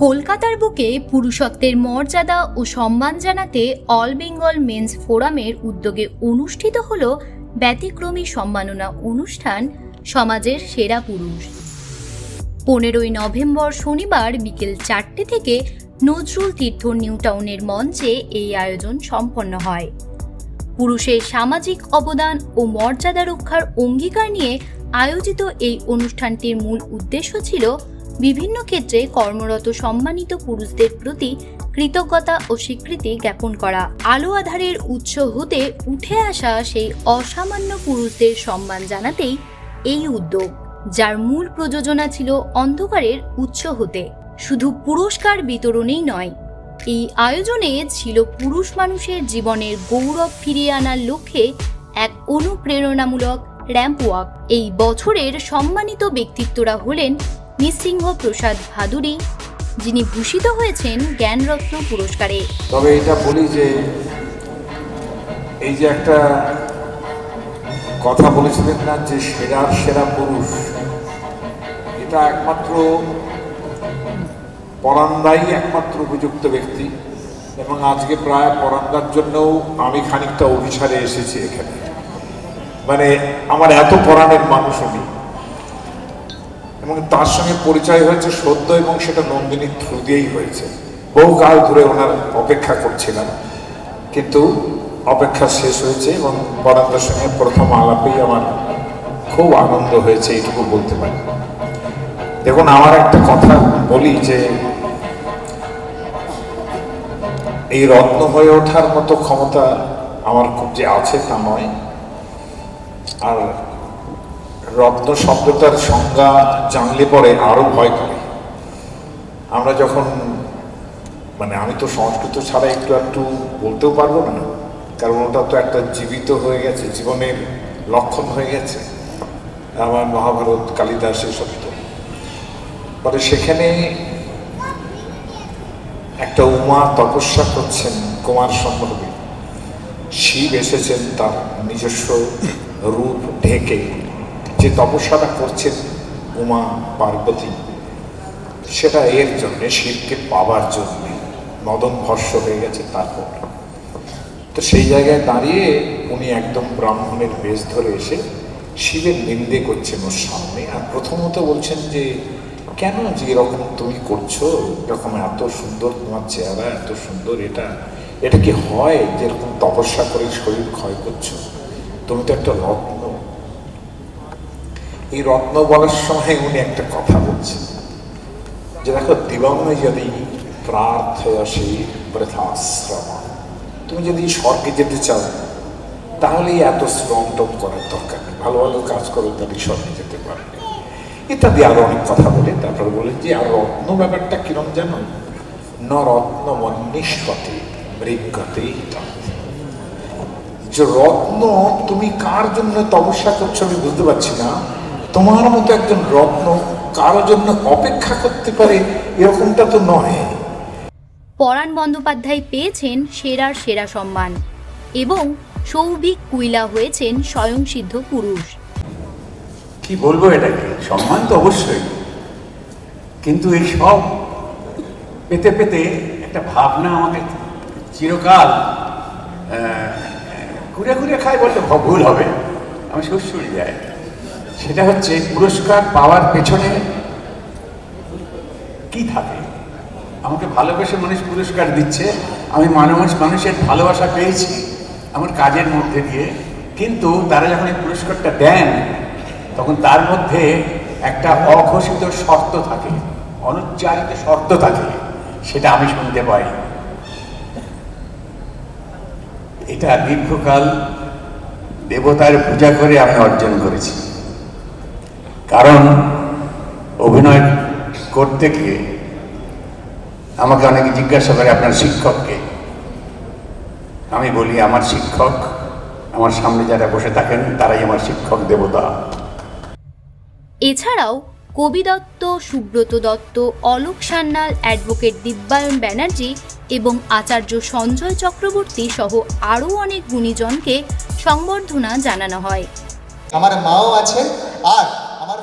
কলকাতার বুকে পুরুষত্বের মর্যাদা ও সম্মান জানাতে অল বেঙ্গল মেন্স ফোরামের উদ্যোগে অনুষ্ঠিত হল ব্যতিক্রমী সম্মাননা অনুষ্ঠান সমাজের সেরা পুরুষ। পনেরোই নভেম্বর শনিবার বিকেল চারটে থেকে নজরুল তীর্থ নিউ টাউনের মঞ্চে এই আয়োজন সম্পন্ন হয়। পুরুষের সামাজিক অবদান ও মর্যাদা রক্ষার অঙ্গীকার নিয়ে আয়োজিত এই অনুষ্ঠানটির মূল উদ্দেশ্য ছিল বিভিন্ন ক্ষেত্রে কর্মরত সম্মানিত পুরুষদের প্রতি কৃতজ্ঞতা ও স্বীকৃতি জ্ঞাপন করা। আলো আধারের উৎস হতে উঠে আসা সেই অসামান্য পুরুষদের সম্মান জানাতেই এই উদ্যোগ, যার মূল প্রযোজনা ছিল অন্ধকারের উৎস হতে। শুধু পুরস্কার বিতরণেই নয়, এই আয়োজনে ছিল পুরুষ মানুষের জীবনের গৌরব ফিরিয়ে আনার লক্ষ্যে এক অনুপ্রেরণামূলক র্যাম্প ওয়াক। এই বছরের সম্মানিত ব্যক্তিত্বরা হলেন নৃসিংহ প্রসাদ ভাদুরী, যিনি ভূষিত হয়েছেন জ্ঞানরত্ন পুরস্কারে। তবে এটা বলি যে, এই যে একটা কথা বলেছিলেন না যে সেরার সেরা পুরুষ, এটা একমাত্র পরান্দাই একমাত্র উপযুক্ত ব্যক্তি, এবং আজকে প্রায় পরান্দার জন্যও আমি খানিকটা অভিসারে এসেছি এখানে। মানে আমার এত পরাণের মানুষ উনি এবং তার সঙ্গে পরিচয় হয়েছে সদ্য এবং সেটা নন্দিনীর থ্রু দিয়েই হয়েছে। বহুকাল ধরে ওনার অপেক্ষা করছিলাম। কিন্তু অপেক্ষা শেষ হয়েছে এবং পরান্দার সঙ্গে প্রথম আলাপেই আমার খুব আনন্দ হয়েছে, এইটুকু বলতে পারি। দেখুন, আমার একটা কথা বলি যে, এই রত্ন হয়ে ওঠার মতো ক্ষমতা আমার খুব যে আছে তা নয়। আর রত্ন শব্দটার সংজ্ঞা জানলে পরে আরও ভয় করে আমরা যখন মানে আমি তো সংস্কৃত ছাড়া একটু একটু বলতেও পারব না, কারণ ওটা তো একটা জীবিত হয়ে গেছে, জীবনের লক্ষণ হয়ে গেছে। আমার মহাভারত কালিদাসের সত্য পরে সেখানে একটা উমা তপস্যা করছেন কুমার সম্ভবে। শিব এসেছেন তার নিজস্ব রূপ ঢেকে। যে তপস্যাটা করছেন উমা পার্বতী, সেটা এর জন্যে, শিবকে পাওয়ার জন্যে। মদন ভর্ষ হয়ে গেছে তারপর। তো সেই জায়গায় দাঁড়িয়ে উনি একদম ব্রাহ্মণের বেশ ধরে এসে শিবের নিন্দে করছেন ওর সামনে আর প্রথমত বলছেন যে, কেন যে এরকম তুমি করছ? এরকম এত সুন্দর তোমার চেহারা, এত সুন্দর এটা এটা কি হয় যেরকম তপস্যা করে শরীর ক্ষয় করছ? তুমি তো একটা রত্ন। এই রত্ন বলার সময় উনি একটা কথা বলছেন। যে দেখো, দিবঙ্গ যদি প্রার্থয়সী বৃথাশ্রম তুমি যদি স্বর্গে যেতে চাও তাহলে এত শ্রম টম করার দরকার নেই। ভালো ভালো কাজ করো, তাহলে স্বর্গে যেতে পারবে ইত্যাদি আরও অনেক কথা বলে, তারপরে বলে যে, আর রত্ন ব্যাপারটা কিরম জানো? ন রত্ন মন্নিষ্পতি মৃগতে যে রত্ন তুমি কার জন্য তপস্যা করছ আমি বুঝতে পারছি না। তোমার মতো একজন রত্ন কারোর জন্য অপেক্ষা করতে পারে এরকমটা তো নয়। পরাণ বন্দ্যোপাধ্যায় পেয়েছেন সেরার সেরা সম্মান এবং সৌভিক কুইলা হয়েছেন স্বয়ংসিদ্ধ পুরুষ। কি বলব এটাকে সম্মান তো অবশ্যই। কিন্তু এই সব পেতে পেতে একটা ভাবনা আমাকে চিরকাল আহ, ঘুরে ঘুরে খাই বলতে ভুল হবে। আমি শ্বশুরি যায় সেটা হচ্ছে পুরস্কার পাওয়ার পেছনে কি থাকে? আমাকে ভালোবেসে মানুষ পুরস্কার দিচ্ছে, আমি মানুষ, মানুষের ভালোবাসা পেয়েছি আমার কাজের মধ্যে দিয়ে। কিন্তু তারা যখন এই পুরস্কারটা দেন, তখন তার মধ্যে একটা অঘোষিত শর্ত থাকে, অনুচ্চারিত শর্ত থাকে, সেটা আমি শুনতে পাই। এটা দীর্ঘকাল দেবতার পূজা করে আমি অর্জন করেছি। কারণ অভিনয় করতে গিয়ে আমাকে অনেকে জিজ্ঞাসা করে আপনার শিক্ষককে আমি বলি আমার শিক্ষক আমার সামনে যারা বসে থাকেন তারাই আমার শিক্ষক দেবতা। এছাড়াও কবি দত্ত সুব্রত দত্ত অলোক সান্যাল অ্যাডভোকেট দিব্যায়ন ব্যানার্জি এবং আচার্য সঞ্জয় চক্রবর্তী সহ আরও অনেক গুণীজনকে সংবর্ধনা জানানো হয়। আমার মাও আছেন আর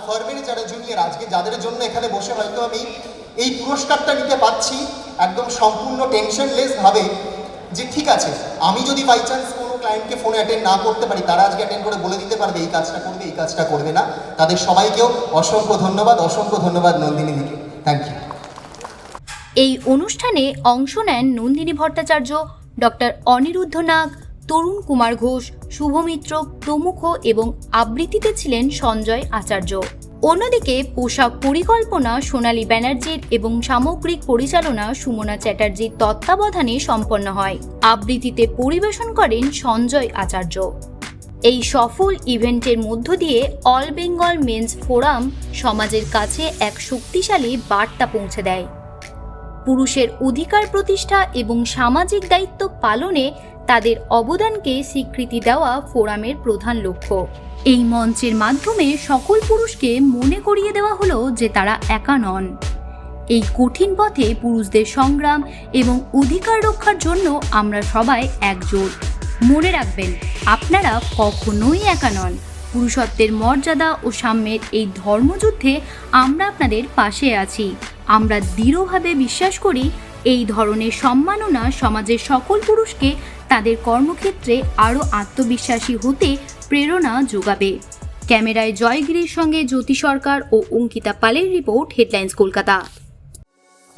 ফার্মের যারা জুনিয়র, আজকে যাদের জন্য এখানে বসে হয়তো আমি এই পুরস্কারটা নিতে পাচ্ছি একদম সম্পূর্ণ টেনশনলেস ভাবে, যে ঠিক আছে, আমি যদি বাই চান্স কোনো ক্লায়েন্টকে ফোনে অ্যাটেন্ড না করতে পারি, তারা আজকে অ্যাটেন্ড করে বলে দিতে পারবে, এই কাজটা করবে, এই কাজটা করবে না। তাদের সবাইকেও অসংখ্য ধন্যবাদ অসংখ্য ধন্যবাদ নন্দিনী দিকে। থ্যাংক ইউ এই অনুষ্ঠানে অংশ নেন নন্দিনী ভট্টাচার্য, ডক্টর অনিরুদ্ধ নাগ, তরুণ কুমার ঘোষ, শুভমিত্র প্রমুখ এবং আবৃত্তিতে ছিলেন সঞ্জয় আচার্য। অন্যদিকে পোশাক পরিকল্পনা, সোনালী ব্যানার্জির এবং সামগ্রিক পরিচালনা সুমনা চ্যাটার্জির তত্ত্বাবধানে সম্পন্ন হয়। আবৃত্তিতে পরিবেশন করেন সঞ্জয় আচার্য। এই সফল ইভেন্টের মধ্য দিয়ে অল বেঙ্গল মেন্স ফোরাম সমাজের কাছে এক শক্তিশালী বার্তা পৌঁছে দেয়। পুরুষের অধিকার প্রতিষ্ঠা এবং সামাজিক দায়িত্ব পালনে তাদের অবদানকে স্বীকৃতি দেওয়া ফোরামের প্রধান লক্ষ্য। এই মঞ্চের মাধ্যমে সকল পুরুষকে মনে করিয়ে দেওয়া হলো যে তারা একা নন। এই কঠিন পথে পুরুষদের সংগ্রাম এবং অধিকার রক্ষার জন্য আমরা সবাই একজোট। মনে রাখবেন, আপনারা কখনোই একা নন। পুরুষত্বের মর্যাদা ও সাম্যের এই ধর্মযুদ্ধে আমরা আপনাদের পাশে আছি। আমরা দৃঢ়ভাবে বিশ্বাস করি, এই ধরনের সম্মাননা সমাজের সকল পুরুষকে তাদের কর্মক্ষেত্রে আরও আত্মবিশ্বাসী হতে প্রেরণা যোগাবে। ক্যামেরায় জয়গিরির সঙ্গে জ্যোতি সরকার ও অঙ্কিতা পালের রিপোর্ট, হেডলাইন্স কলকাতা।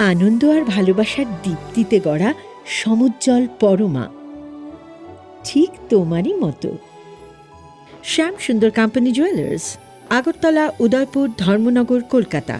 আনন্দ আর ভালোবাসার দীপ্তিতে গড়া সমুজ্জ্বল পরমা। ঠিক তোমারই মতো। Shyam Sundar company jewellers Agartala, Udaipur, Dharmanagar, Kolkata.